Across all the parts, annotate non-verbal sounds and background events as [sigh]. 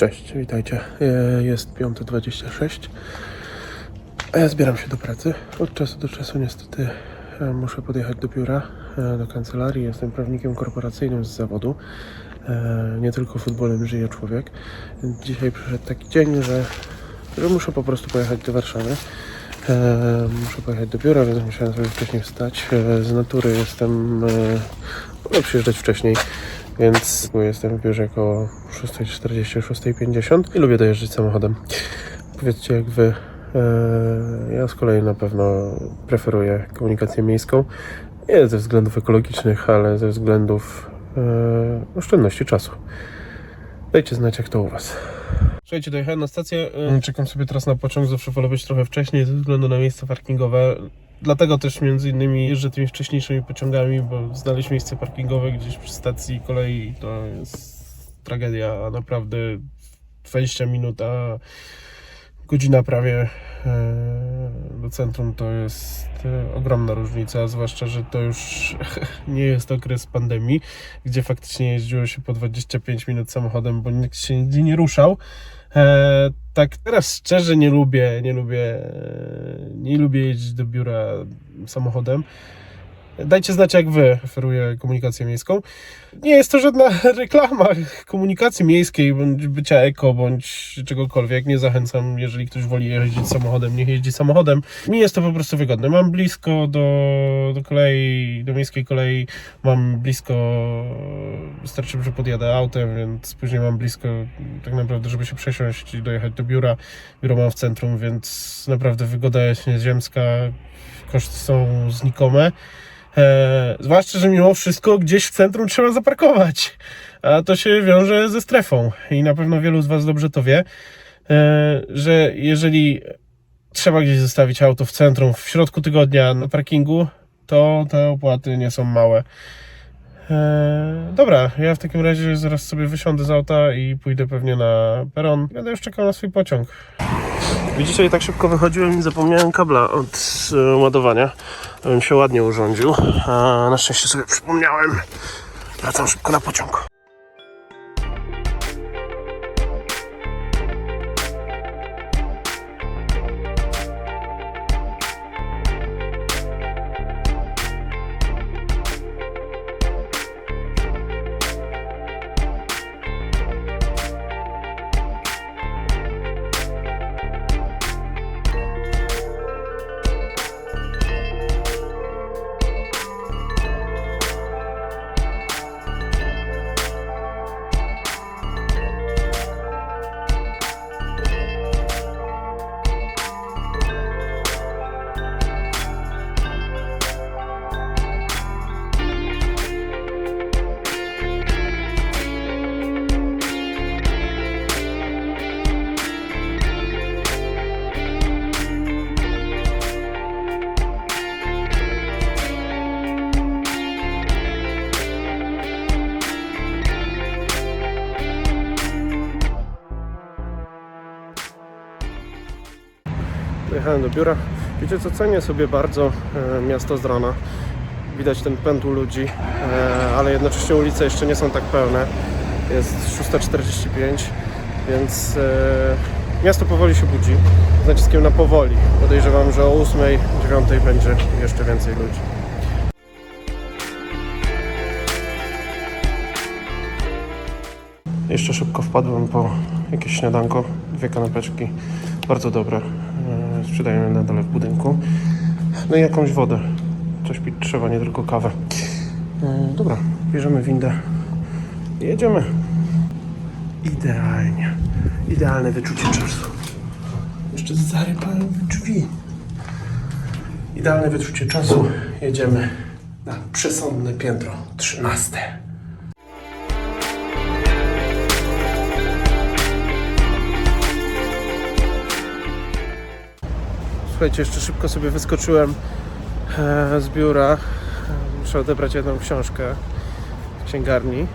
Cześć, witajcie. E, Jest 5.26. A ja zbieram się do pracy. Od czasu do czasu niestety e, muszę podjechać do biura, e, do kancelarii. Jestem prawnikiem korporacyjnym z zawodu. Nie tylko futbolem żyje człowiek. Dzisiaj przyszedł taki dzień, że, że muszę po prostu pojechać do Warszawy. Muszę pojechać do biura, więc musiałem sobie wcześniej wstać. Z natury jestem... Wolę przyjeżdżać wcześniej, więc jestem w biurze około 6.40, 6.50 i lubię dojeżdżać samochodem. Powiedzcie jak wy. E, Ja z kolei na pewno preferuję komunikację miejską. Nie ze względów ekologicznych, ale ze względów e, oszczędności czasu. Dajcie znać jak to u was. Słuchajcie, dojechałem na stację. e, Czekam sobie teraz na pociąg, zawsze wolę być trochę wcześniej ze względu na miejsca parkingowe. Dlatego też między innymi jeżdżę tymi wcześniejszymi pociągami, bo znaleźć miejsce parkingowe gdzieś przy stacji kolei to jest tragedia, a naprawdę 20 minut, a godzina prawie e, do centrum to jest e, ogromna różnica, zwłaszcza, że to już [laughs] nie jest okres pandemii, gdzie faktycznie jeździło się po 25 minut samochodem, bo nikt się nigdzie nie ruszał. E, tak teraz szczerze nie lubię, nie lubię, e, nie lubię jeździć do biura samochodem. Dajcie znać, jak wy preferuję komunikację miejską. Nie jest to żadna [laughs] reklama komunikacji miejskiej, bądź bycia eko, bądź czegokolwiek. Nie zachęcam, jeżeli ktoś woli jeździć samochodem, niech jeździ samochodem. Mi jest to po prostu wygodne. Mam blisko do, do kolei, do miejskiej kolei, mam blisko, wystarczy, że podjadę autem, więc później mam blisko tak naprawdę, żeby się przesiąść i dojechać do biura. Biuro mam w centrum, więc naprawdę wygoda jest nieziemska, koszty są znikome. E, zwłaszcza, że mimo wszystko gdzieś w centrum trzeba zaparkować, a to się wiąże ze strefą i na pewno wielu z Was dobrze to wie, e, że jeżeli trzeba gdzieś zostawić auto w centrum w środku tygodnia na parkingu, to te opłaty nie są małe. E, dobra, ja w takim razie zaraz sobie wysiądę z auta i pójdę pewnie na peron. Będę już czekał na swój pociąg. Widzicie, tak szybko wychodziłem i zapomniałem kabla od e, ładowania. Bym się ładnie urządził, a na szczęście sobie przypomniałem. Wracam szybko na pociąg. Dojechałem do biura. Wiecie co, cenię sobie bardzo e, miasto z rana. Widać ten pęd u ludzi, e, ale jednocześnie ulice jeszcze nie są tak pełne. Jest 6.45, więc e, miasto powoli się budzi. Z naciskiem na powoli. Podejrzewam, że o 8.09 będzie jeszcze więcej ludzi. Jeszcze szybko wpadłem po jakieś śniadanko, dwie kanapeczki, bardzo dobre. Sprzedają je na dole w budynku. No i jakąś wodę. Coś pić trzeba, nie tylko kawę. E, Dobra, bierzemy windę jedziemy. Idealnie. Idealne wyczucie czasu. Jeszcze zarypałem drzwi. Idealne wyczucie czasu. Jedziemy na przesądne piętro 13. Słuchajcie, jeszcze szybko sobie wyskoczyłem e, z biura. Muszę odebrać jedną książkę w księgarni.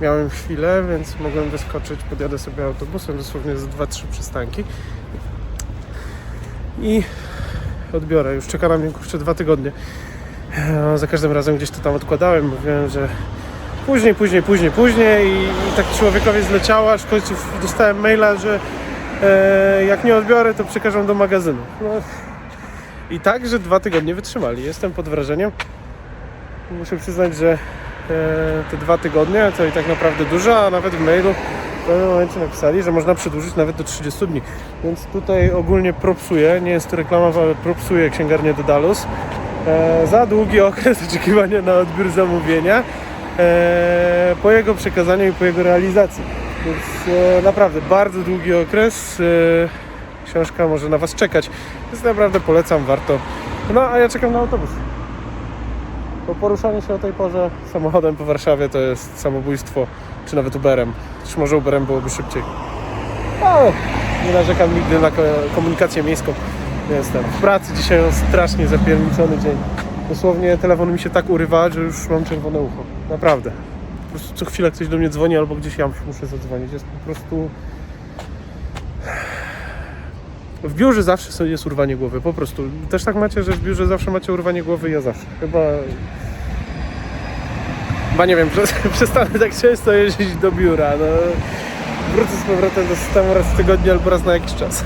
Miałem chwilę, więc mogłem wyskoczyć. Podjadę sobie autobusem, dosłownie z 2-3 przystanki. I odbiorę. Już czeka na mnie kurczę dwa tygodnie. E, Za każdym razem gdzieś to tam odkładałem. Mówiłem, że Później, później, później, później i, tak człowiekowi zleciało, aż w końcu dostałem maila, że jak nie odbiorę, to przekażą do magazynu. No. I tak, że dwa tygodnie wytrzymali. Jestem pod wrażeniem. Muszę przyznać, że e, te dwa tygodnie to i tak naprawdę dużo, a nawet w mailu w pewnym momencie napisali, że można przedłużyć nawet do 30 dni. Więc tutaj ogólnie propsuję, nie jest to reklama, ale propsuję księgarnię Dedalus e, za długi okres [laughs] oczekiwania na odbiór zamówienia e, po jego przekazaniu i po jego realizacji. Więc e, naprawdę bardzo długi okres. E, książka może na Was czekać. Więc naprawdę polecam, warto. No a ja czekam na autobus. Bo poruszanie się o tej porze samochodem po Warszawie to jest samobójstwo, czy nawet Uberem. Czy może Uberem byłoby szybciej. Ale nie narzekam nigdy na ko- komunikację miejską. Jestem w pracy dzisiaj mam strasznie zapierniczony dzień. Dosłownie telefon mi się tak urywa, że już mam czerwone ucho. Naprawdę. Prostu co chwilę ktoś do mnie dzwoni albo gdzieś ja muszę zadzwonić. Jest po prostu... W biurze zawsze jest urwanie głowy, po prostu. Też tak macie, że w biurze zawsze macie urwanie głowy, ja zawsze. Chyba... Chyba nie wiem, [laughs] przestanę tak często jeździć do biura, no. Wrócę z powrotem do systemu raz w tygodniu albo raz na jakiś czas.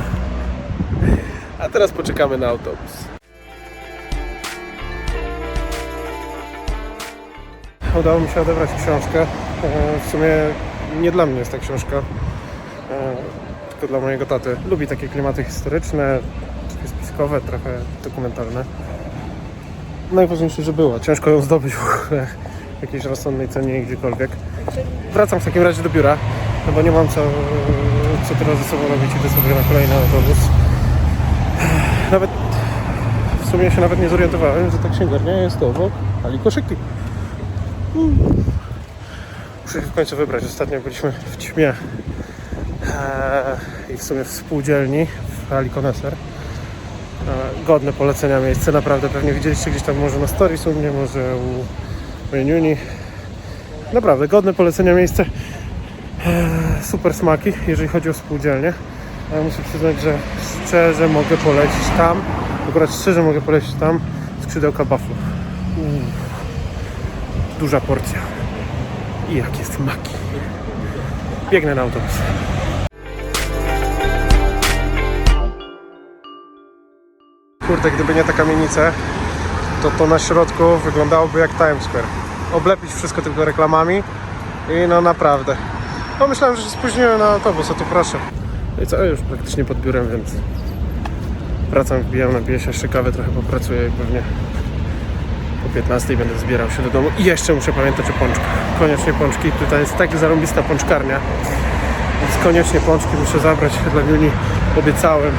A teraz poczekamy na autobus. Udało mi się odebrać książkę. E, W sumie nie dla mnie jest ta książka, e, tylko dla mojego taty. Lubi takie klimaty historyczne, trochę spiskowe, trochę dokumentalne. Najważniejsze, że była. Ciężko ją zdobyć w ogóle w jakiejś rozsądnej cenie gdziekolwiek. Wracam w takim razie do biura, no bo nie mam co, co teraz ze sobą robić. Idę sobie na kolejny autobus. Nawet w sumie się nawet nie zorientowałem, że ta księgarnia jest obok Ali Koszyki. Muszę się w końcu wybrać. Ostatnio byliśmy w ćmie eee, i w sumie w spółdzielni w Ali Koneser. Eee, godne polecenia miejsce, naprawdę pewnie widzieliście gdzieś tam może na stories u mnie, może u Juniuni. Naprawdę godne polecenia miejsce. Eee, super smaki, jeżeli chodzi o spółdzielnię. Ale muszę przyznać, że szczerze mogę polecić tam, akurat szczerze mogę polecić tam skrzydełka baflu. Duża porcja. I jakie smaki. Biegnę na autobus. Kurde, gdyby nie te kamienice, to to na środku wyglądałoby jak Times Square. Oblepić wszystko tylko reklamami i no naprawdę. No myślałem, że się spóźniłem na autobus, a tu proszę. No i co, już praktycznie pod biurem, więc wracam, wbijam, napiję się jeszcze kawę, trochę popracuję i pewnie po 15 będę zbierał się do domu. I jeszcze muszę pamiętać o pączkach. Koniecznie pączki. Tutaj jest tak zarąbista pączkarnia. Więc koniecznie pączki muszę zabrać dla Juni. Obiecałem.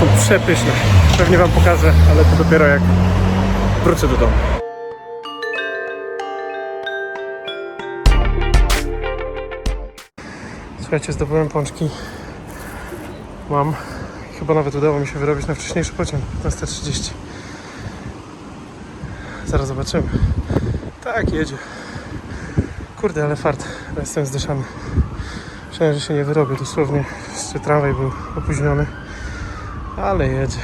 Są przepyszne. Pewnie Wam pokażę, ale to dopiero jak wrócę do domu. Słuchajcie, zdobyłem pączki. Mam. Chyba nawet udało mi się wyrobić na wcześniejszy pociąg. 15.30. Zaraz zobaczymy. Tak, jedzie. Kurde, ale fart. Jestem zdyszany. Myślałem, że się nie wyrobię dosłownie. Jeszcze tramwaj był opóźniony. Ale jedzie.